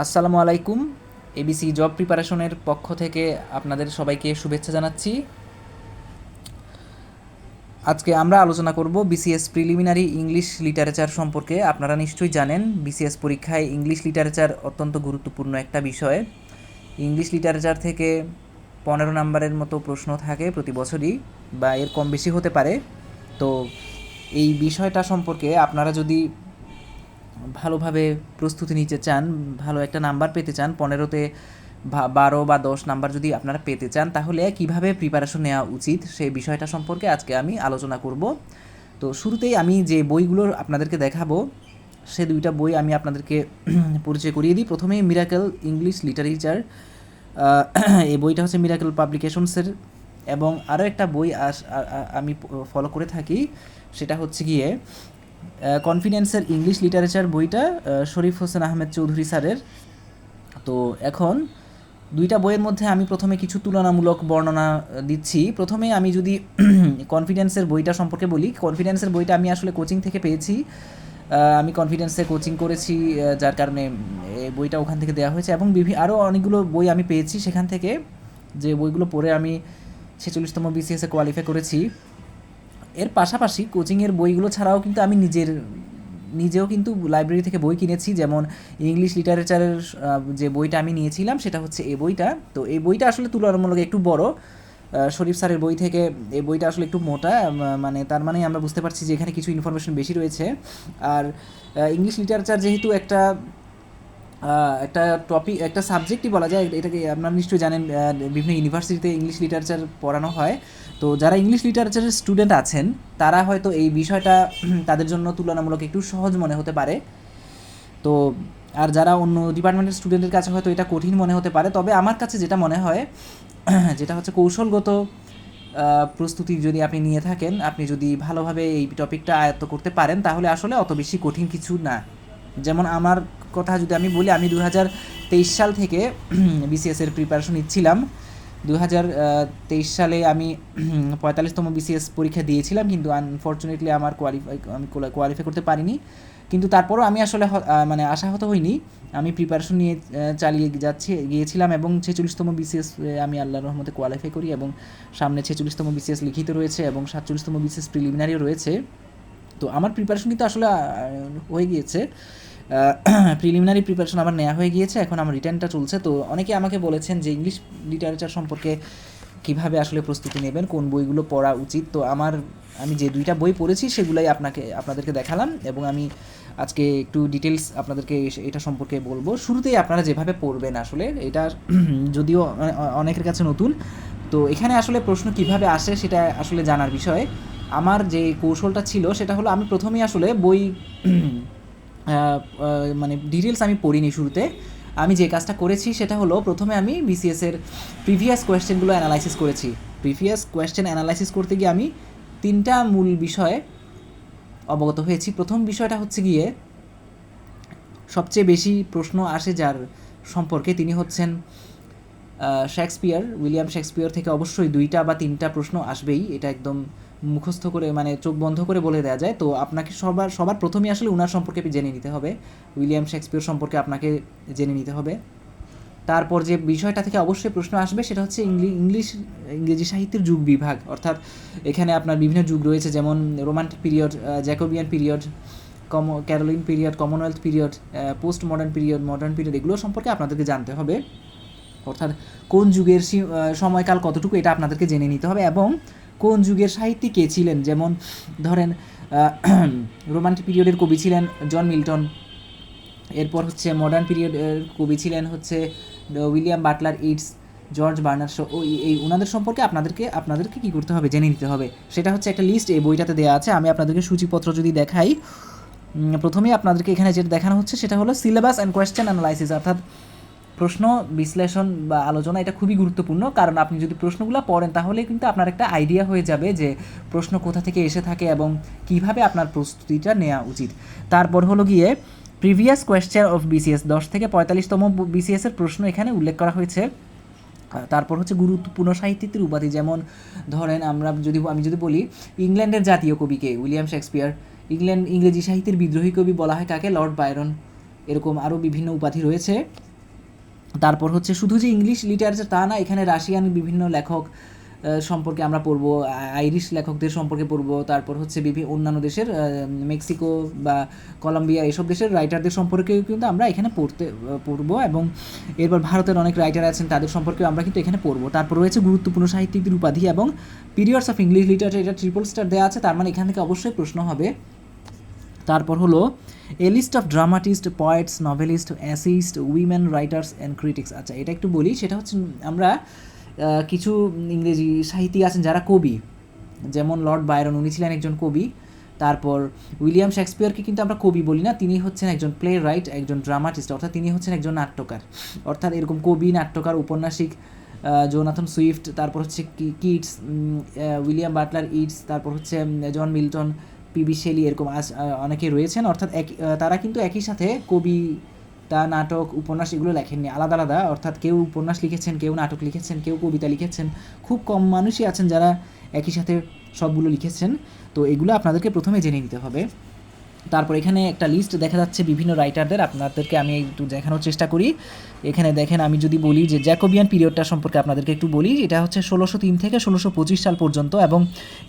আসসালামু আলাইকুম ABC job প্রিপারেশনের পক্ষ থেকে আপনাদের সবাইকে শুভেচ্ছা জানাচ্ছি। আজকে আমরা আলোচনা করব বিসিএস প্রিলিমিনারি ইংলিশ লিটারেচার সম্পর্কে। আপনারা নিশ্চয়ই জানেন বিসিএস পরীক্ষায় ইংলিশ লিটারেচার অত্যন্ত গুরুত্বপূর্ণ একটা বিষয়। ইংলিশ লিটারেচার থেকে পনেরো নম্বরের মতো প্রশ্ন থাকে প্রতি বছরই বা এর কম বেশি হতে পারে। তো এই বিষয়টা সম্পর্কে আপনারা যদি ভালোভাবে প্রস্তুতি নিতে চান, ভালো একটা নাম্বার পেতে চান, পনেরোতে বারো বা দশ নাম্বার যদি আপনারা পেতে চান, তাহলে কীভাবে প্রিপারেশন নেওয়া উচিত সেই বিষয়টা সম্পর্কে আজকে আমি আলোচনা করব। তো শুরুতেই আমি যে বইগুলো আপনাদেরকে দেখাবো, সে দুইটা বই আমি আপনাদেরকে পরিচয় করিয়ে দিই। প্রথমেই মিরাকেল ইংলিশ লিটারেচার এই বইটা হচ্ছে মিরাকেল পাবলিকেশনসের এবং আরও একটা বই আমি ফলো করে থাকি, সেটা হচ্ছে গিয়ে কনফিডেন্সের ইংলিশ লিটারেচার বইটা শরীফ হোসেন আহমেদ চৌধুরী স্যারের। তো এখন দুইটা বইয়ের মধ্যে আমি প্রথমে কিছু তুলনামূলক বর্ণনা দিচ্ছি। প্রথমে আমি যদি কনফিডেন্সের বইটা সম্পর্কে বলি কনফিডেন্সের বইটা আমি আসলে কোচিং থেকে পেয়েছি। আমি কনফিডেন্সে কোচিং করেছি যার কারণে বইটা ওখান থেকে দেওয়া হয়েছে এবং বিভিন্ন আরও অনেকগুলো বই আমি পেয়েছি সেখান থেকে। যে বইগুলো পড়ে আমি ছেচল্লিশতম বিসিএসে কোয়ালিফাই করেছি। এর পাশাপাশি কোচিংয়ের বইগুলো ছাড়াও কিন্তু আমি নিজের, নিজেও কিন্তু লাইব্রেরি থেকে বই কিনেছি। যেমন ইংলিশ লিটারেচারের যে বইটা আমি নিয়েছিলাম সেটা হচ্ছে এই বইটা। তো এই বইটা আসলে তুলনামূলক একটু বড়। শরীফ স্যারের বই থেকে এই বইটা আসলে একটু মোটা মানে তার মানে আমরা বুঝতে পারছি যে এখানে কিছু ইনফরমেশন বেশি রয়েছে। আর ইংলিশ লিটারেচার যেহেতু একটা একটা টপিক একটা সাবজেক্টই বলা যায়, এটাকে আপনারা নিশ্চয়ই জানেন বিভিন্ন ইউনিভার্সিটিতে ইংলিশ লিটারেচার পড়ানো হয়। তো যারা ইংলিশ লিটারেচারের স্টুডেন্ট আছেন, তারা হয়তো এই বিষয়টা তাদের জন্য তুলনামূলক একটু সহজ মনে হতে পারে। তো, আর যারা অন্য ডিপার্টমেন্টের স্টুডেন্টের কাছে হয়তো এটা কঠিন মনে হতে পারে, তবে আমার কাছে যেটা মনে হয়, যেটা হচ্ছে কৌশলগত প্রস্তুতি যদি আপনি নিয়ে থাকেন, আপনি যদি ভালোভাবে এই টপিকটা আয়ত্ত করতে পারেন, তাহলে আসলে অত বেশি কঠিন কিছু না। যেমন আমার কথা যদি আমি বলি, আমি দু হাজার তেইশ সাল থেকে বিসিএস এর প্রিপারেশন নিচ্ছিলাম। দু তেইশ সালে আমি পঁয়তাল্লিশতম বিসিএস পরীক্ষা দিয়েছিলাম, কিন্তু আনফর্চুনেটলি আমার কোয়ালিফাই আমি কোয়ালিফাই করতে পারিনি। কিন্তু তারপরও আমি আসলে মানে আশাহত হইনি। আমি প্রিপারেশন নিয়ে চালিয়ে যাচ্ছি, গিয়েছিলাম এবং ছেচল্লিশতম বিসিএস আমি আল্লাহর রহমতে কোয়ালিফাই করি এবং সামনে ছেচল্লিশতম বিসিএস লিখিত রয়েছে এবং সাতচল্লিশতম বিসিএস প্রিলিমিনারিও রয়েছে। তো আমার প্রিপারেশন কিন্তু আসলে হয়ে গিয়েছে। প্রিলিমিনারি প্রিপারেশন আমার নেওয়া হয়ে গিয়েছে, এখন আমার রিটার্নটা চলছে। তো অনেকে আমাকে বলেছেন যে ইংলিশ লিটারেচার সম্পর্কে কীভাবে আসলে প্রস্তুতি নেবেন, কোন বইগুলো পড়া উচিত। তো আমার, আমি যে দুইটা বই পড়েছি, সেগুলাই আপনাকে, আপনাদেরকে দেখালাম এবং আমি আজকে একটু ডিটেলস আপনাদেরকে এটা সম্পর্কে বলব। শুরুতেই আপনারা যেভাবে পড়বেন আসলে, এটা যদিও অনেকের কাছে নতুন, তো এখানে আসলে প্রশ্ন কীভাবে আসে সেটা আসলে জানার বিষয়। আমার যে কৌশলটা ছিল, সেটা হলো আমি প্রথমেই আসলে বই মানে ডিটেলস আমি পড়িনি শুরুতে। আমি যে কাজটা করেছি সেটা হলো প্রথমে আমি বিসিএসের প্রিভিয়াস কোয়েশ্চেনগুলো অ্যানালাইসিস করেছি। প্রিভিয়াস কোয়েশ্চেন অ্যানালাইসিস করতে গিয়ে আমি তিনটা মূল বিষয়ে অবগত হয়েছি। প্রথম বিষয়টা হচ্ছে গিয়ে, সবচেয়ে বেশি প্রশ্ন আসে যার সম্পর্কে তিনি হচ্ছেন শেক্সপিয়ার উইলিয়াম শেক্সপিয়ার থেকে অবশ্যই দুইটা বা তিনটা প্রশ্ন আসবেই। এটা একদম মুখস্থ করে মানে চোখ বন্ধ করে বলে দেওয়া যায়। তো আপনাকে সবার সবার প্রথমেই আসলে উনার সম্পর্কে জেনে নিতে হবে। উইলিয়াম শেক্সপিয়ার সম্পর্কে আপনাকে জেনে নিতে হবে। তারপর যে বিষয়টা থেকে অবশ্যই প্রশ্ন আসবে, সেটা হচ্ছে ইংলি- ইংলিশ, ইংরেজি সাহিত্যের যুগ বিভাগ। অর্থাৎ এখানে আপনার বিভিন্ন যুগ রয়েছে, যেমন রোমান্টিক পিরিয়ড জ্যাকোবিয়ান পিরিয়ড, কম, Caroline period, Commonwealth period post modern period modern period, এগুলো সম্পর্কে আপনাদেরকে জানতে হবে। অর্থাৎ কোন যুগের সময়কাল কতটুকু, এটা আপনাদেরকে জেনে নিতে হবে। এবং কোন যুগের সাহিত্যিক কে ছিলেন? যেমন ধরেন রোমান্টিক পিরিয়ডের কবি ছিলেন জন মিল্টন। এরপর হচ্ছে মডার্ন পিরিয়ডের কবি ছিলেন হচ্ছে William Butler Yeats George Bernard Shaw এই- ওনাদের সম্পর্কে আপনাদেরকে আপনাদেরকে কী করতে হবে? জেনে নিতে হবে। সেটা হচ্ছে একটা লিস্ট এই বইটাতে দেওয়া আছে। আমি আপনাদেরকে সূচিপত্র যদি দেখাই উম, প্রথমেই আপনাদেরকে এখানে যেটা দেখানো হচ্ছে সেটা হলো সিলেবাস অ্যান্ড কোয়েশ্চেন অ্যানালাইসিস অর্থাৎ প্রশ্ন, বিশ্লেষণ বা আলোচনা এটা খুবই গুরুত্বপূর্ণ। কারণ আপনি যদি প্রশ্নগুলো পড়েন, তাহলে কিন্তু আপনার একটা আইডিয়া হয়ে যাবে যে প্রশ্ন কোথা থেকে এসে থাকে এবং কীভাবে আপনার প্রস্তুতিটা নেওয়া উচিত। তারপর হলো গিয়ে প্রিভিয়াস কোয়েশ্চেন অফ বিসিএস দশ থেকে পঁয়তাল্লিশতম বিসিএস এর প্রশ্ন এখানে উল্লেখ করা হয়েছে। তারপর হচ্ছে গুরুত্বপূর্ণ সাহিত্যিকের উপাধি, যেমন ধরেন আমরা যদি, আমি যদি বলি, ইংল্যান্ডের জাতীয় কবিকে, উইলিয়াম শেক্সপিয়ার। ইংল্যান্ড ইংরেজি সাহিত্যের বিদ্রোহী কবি বলা হয় কাকে? লর্ড বায়রন এরকম আরও বিভিন্ন উপাধি রয়েছে। তারপর হচ্ছে শুধু যে ইংলিশ লিটারেচার তা না, এখানে রাশিয়ান বিভিন্ন লেখক সম্পর্কে আমরা পড়ব আইরিশ লেখকদের সম্পর্কে পড়ব, তারপর হচ্ছে বিভিন্ন অন্যান্য দেশের মেক্সিকো বা কলম্বিয়া এসব দেশের রাইটারদের সম্পর্কেও কিন্তু আমরা এখানে পড়তে, পড়ব এবং এরপর ভারতের অনেক রাইটার আছেন, তাদের সম্পর্কেও আমরা কিন্তু এখানে পড়ব। তারপর রয়েছে গুরুত্বপূর্ণ সাহিত্যিকদের উপাধি এবং পিরিয়ডস অফ ইংলিশ লিটারেচার এটা ট্রিপল স্টার দেওয়া আছে, তার মানে এখান থেকে অবশ্যই প্রশ্ন হবে। তারপর হলো a list of dramatist poets novelist essayist women writers and critics আচ্ছা এটা একটু বলি, সেটা হচ্ছে আমরা কিছু ইংরেজি সাহিত্যিক আছেন যারা কবি। যেমন লর্ড বায়রন উনি ছিলেন একজন কবি। তারপর উইলিয়াম শেক্সপিয়ারকে কিন্তু আমরা কবি বলি না, তিনি হচ্ছেন একজন প্লে রাইট একজন ড্রামাটিস্ট অর্থাৎ তিনি হচ্ছেন একজন নাট্যকার। অর্থাৎ এরকম কবি, নাট্যকার, উপন্যাসিক জোনাথন সুইফট, তারপর হচ্ছে কিটস উইলিয়াম বাটলার, ইটস, তারপর হচ্ছে জন মিল্টন পিবি শেলি এরকম আজ অনেকে রয়েছেন, অর্থাৎ এক তারা কিন্তু একই সাথে কবি, তা নাটক, উপন্যাস এগুলো লেখেননি, আলাদা আলাদা, অর্থাৎ কেউ উপন্যাস লিখেছেন, কেউ নাটক লিখেছেন, কেউ কবিতা লিখেছেন, খুব কম মানুষই আছেন যারা একই সাথে সবগুলো লিখেছেন। তো এগুলো আপনাদেরকে প্রথমে জেনে নিতে হবে। তারপর এখানে একটা লিস্ট দেখা যাচ্ছে বিভিন্ন রাইটারদের আপনাদেরকে আমি একটু দেখানোর চেষ্টা করি। এখানে দেখেন, আমি যদি বলি যে জ্যাকোবিয়ান পিরিয়ডটা সম্পর্কে আপনাদেরকে একটু বলি, এটা হচ্ছে ষোলোশো তিন থেকে ষোলোশো পঁচিশ সাল পর্যন্ত এবং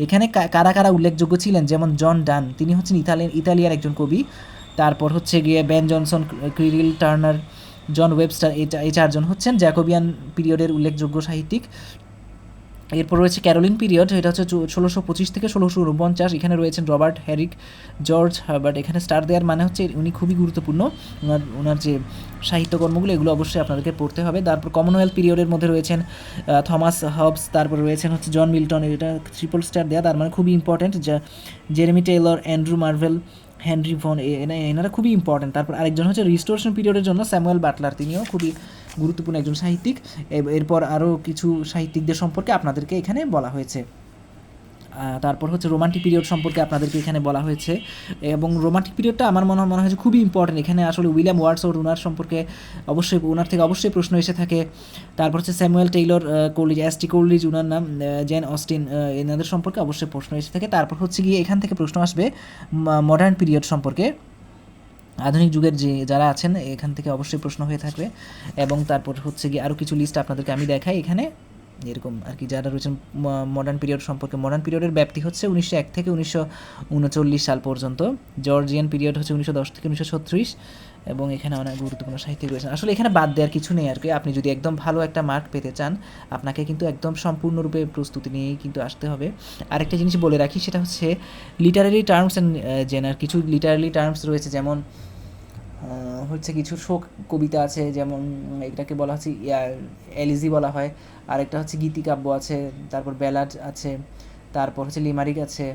এখানে কারা কারা উল্লেখযোগ্য ছিলেন? যেমন জন ডান, তিনি হচ্ছেন ইতালিয়ান, ইতালিয়ার একজন কবি। তারপর হচ্ছে গিয়ে Ben Jonson Cyril Tourneur, John Webster এই চারজন হচ্ছেন। জ্যাকোবিয়ান পিরিয়ডের উল্লেখযোগ্য সাহিত্যিক। এরপর রয়েছে ক্যারোলিন পিরিয়ড, এটা হচ্ছে ষোলোশো পঁচিশ থেকে ষোলোশো উনপঞ্চাশ এখানে রয়েছেন রবার্ট হ্যারিক, জর্জ হার্বার্ট। এখানে স্টার দেওয়ার মানে হচ্ছে উনি খুবই গুরুত্বপূর্ণ। ওনার ওনার যে সাহিত্যকর্মগুলো এগুলো অবশ্যই আপনাদেরকে পড়তে হবে। তারপর কমনওয়েলথ পিরিয়ডের মধ্যে রয়েছেন থমাস হবস, তারপর রয়েছেন হচ্ছে জন মিল্টন, এটা ট্রিপল স্টার দেওয়া তার মানে খুবই ইম্পর্ট্যান্ট যা Jeremy Taylor Andrew Marvell Henry এনা- এনারা খুবই ইম্পর্টেন্ট তারপর আরেকজন হচ্ছে রিস্টোরেশন পিরিয়ডের জন্য স্যামুয়েল বাটলার। তিনিও খুবই গুরুত্বপূর্ণ একজন সাহিত্যিক। এরপর আরও কিছু সাহিত্যিকদের সম্পর্কে আপনাদেরকে এখানে বলা হয়েছে। তারপর হচ্ছে রোমান্টিক পিরিয়ড সম্পর্কে আপনাদেরকে এখানে বলা হয়েছে। এবং রোমান্টিক পিরিয়ডটা আমার মনে হয় মনে হয় খুবই ইম্পর্টেন্ট এখানে আসলে উইলিয়াম ওয়ার্ডসওয়ার্থ ওনার সম্পর্কে অবশ্যই ওনার থেকে অবশ্যই প্রশ্ন এসে থাকে। তারপর হচ্ছে Samuel Taylor Coleridge S T Coleridge ওনার নাম জেন অস্টিন এনাদের সম্পর্কে অবশ্যই প্রশ্ন এসে থাকে। তারপর হচ্ছে গিয়ে এখান থেকে প্রশ্ন আসবে মডার্ন পিরিয়ড সম্পর্কে। আধুনিক যুগের যে যারা আছেন, এখান থেকে অবশ্যই প্রশ্ন হয়ে থাকবে। এবং তারপর হচ্ছে গিয়ে আরও কিছু লিস্ট আপনাদেরকে আমি দেখাই এখানে। এরকম আর কি, যারা রয়েছেন মডার্ন পিরিয়ড সম্পর্কে। মডার্ন পিরিয়ডের ব্যাপ্তি হচ্ছে উনিশশো এক থেকে উনিশশো উনচল্লিশ সাল পর্যন্ত। জর্জিয়ান পিরিয়ড হচ্ছে উনিশশো দশ থেকে উনিশশো ছত্রিশ এবং এখানে অনেক গুরুত্বপূর্ণ সাহিত্যিক রয়েছেন। আসলে এখানে বাদ দেওয়ার কিছু নেই আর কি। আপনি যদি একদম ভালো একটা মার্ক পেতে চান, আপনাকে কিন্তু একদম সম্পূর্ণরূপে প্রস্তুতি নিয়েই কিন্তু আসতে হবে। আরেকটা জিনিস বলে রাখি, সেটা হচ্ছে লিটারারি টার্মস অ্যান্ড জেনার কিছু লিটারারি টার্মস রয়েছে, যেমন হচ্ছে কিছু শোক কবিতা আছে, যেমন এটাকে বলা হচ্ছে এলিজি বলা হয়। আরেকটা হচ্ছে গীতিকাব্য আছে, তারপর ব্যালাড আছে, তারপর হচ্ছে লিমারিক আছে,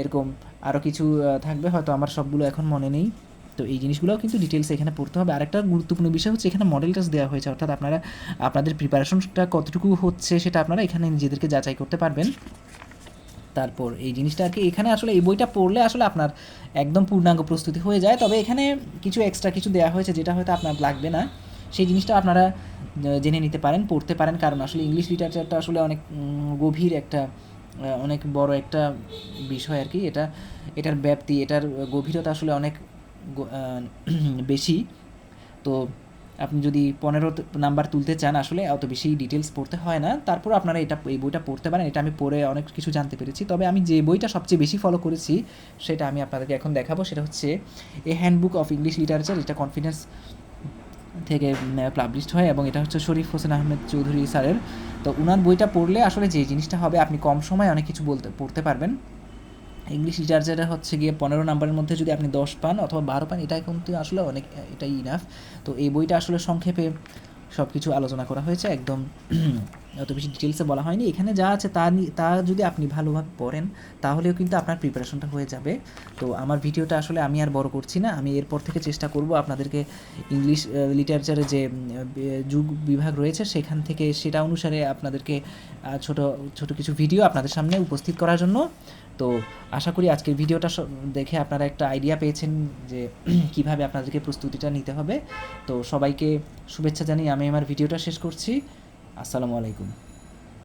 এরকম আরও কিছু থাকবে। হয়তো আমার সবগুলো এখন মনে নেই। তো এই জিনিসগুলোও কিন্তু ডিটেলস এখানে পড়তে হবে। আরেকটা গুরুত্বপূর্ণ বিষয় হচ্ছে এখানে মডেল টেস্ট দেওয়া হয়েছে। অর্থাৎ আপনারা, আপনাদের প্রিপারেশনটা কতটুকু হচ্ছে সেটা আপনারা এখানে নিজেদেরকে যাচাই করতে পারবেন। তারপর এই জিনিসটা আর কি এখানে আসলে এই বইটা পড়লে আসলে আপনার একদম পূর্ণাঙ্গ প্রস্তুতি হয়ে যায়। তবে এখানে কিছু এক্সট্রা কিছু দেওয়া হয়েছে যেটা হয়তো আপনার লাগবে না। সেই জিনিসটা আপনারা জেনে নিতে পারেন, পড়তে পারেন। কারণ আসলে ইংলিশ লিটারেচারটা আসলে অনেক গভীর একটা অনেক বড় একটা বিষয় আর কি। এটা, এটার ব্যাপ্তি, এটার গভীরতা আসলে অনেক বেশি। তো আপনি যদি পনেরো নাম্বার তুলতে চান, আসলে অত বেশি ডিটেলস পড়তে হয় না। তারপর আপনারা এটা, এই বইটা পড়তে পারেন। এটা আমি পড়ে অনেক কিছু জানতে পেরেছি। তবে আমি যে বইটা সবচেয়ে বেশি ফলো করেছি, সেটা আমি আপনাদেরকে এখন দেখাবো। সেটা হচ্ছে a handbook of English literature এটা কনফিডেন্স থেকে পাবলিশড হয় এবং এটা হচ্ছে শরীফ হোসেন আহমেদ চৌধুরী স্যারের। তো উনার বইটা পড়লে আসলে যে জিনিসটা হবে, আপনি কম সময়ে অনেক কিছু বলতে, পড়তে পারবেন। ইংলিশ লিটারেচারে হচ্ছে গিয়ে পনেরো নাম্বারের মধ্যে যদি আপনি দশ পান অথবা বারো পান এটা কিন্তু আসলে অনেক, এটাই ইনাফ তো এই বইটা আসলে সংক্ষেপে সব কিছু আলোচনা করা হয়েছে। একদম অত বেশি ডিটেলসে বলা হয়নি। এখানে যা আছে তা তা যদি আপনি ভালোভাবে পড়েন, তাহলেও কিন্তু আপনার প্রিপারেশনটা হয়ে যাবে। তো আমার ভিডিওটা আসলে আমি আর বড় করছি না। আমি এরপর থেকে চেষ্টা করব আপনাদেরকে ইংলিশ লিটারেচারে যে যুগ বিভাগ রয়েছে, সেখান থেকে সেটা অনুসারে আপনাদেরকে ছোট ছোট কিছু ভিডিও আপনাদের সামনে উপস্থিত করার জন্য। তো আশা করি আজকের ভিডিওটা দেখে আপনারা একটা আইডিয়া পেয়েছেন যে, কীভাবে আপনাদেরকে প্রস্তুতিটা নিতে হবে। তো সবাইকে শুভেচ্ছা জানিয়ে আমি আমার ভিডিওটা শেষ করছি। আসসালামু আলাইকুম।